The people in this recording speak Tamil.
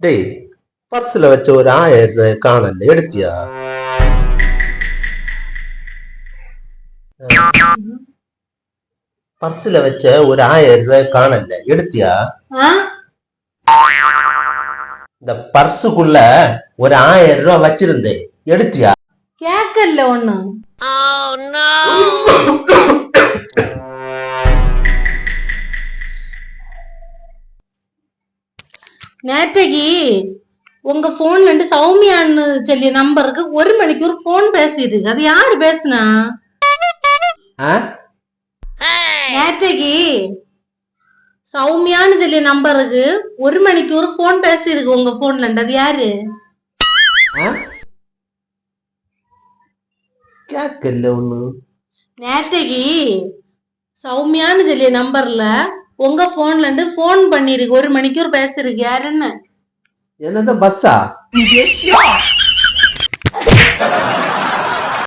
டேய் பர்ஸ்ல வச்ச ஒரு ஆயிரம் ரூபாய் காணல எடுத்தியா? பர்ஸ்ல வச்ச ஒரு ஆயிரம் ரூபாய் காணல எடுத்தியா? இந்த பர்சுக்குள்ள ஒரு ஆயிரம் ரூபாய் வச்சிருந்தேன் எடுத்தியா? கேட்கல ஒண்ணு நேற்றைக்கு உங்க போன்ல இருந்து சௌமியான்னு சொல்லிய நம்பருக்கு ஒரு மணிக்கு ஒரு போன் பேசிருக்கு அது யாரு பேசுனா? நேற்றைக்கு சௌமியான்னு சொல்லிய நம்பருக்கு ஒரு மணிக்கு ஒரு போன் பேசியிருக்கு உங்க போன்ல இருந்து. அது யாரு? நேற்றைக்கு சௌமியான்னு சொல்லிய நம்பர்ல உங்க போன்ல இருந்து போன் பண்ணிருக்கு ஒரு மணிக்கு ஒரு பேசிருக்கு யாருன்னு என்னதான் பஸ்ஸா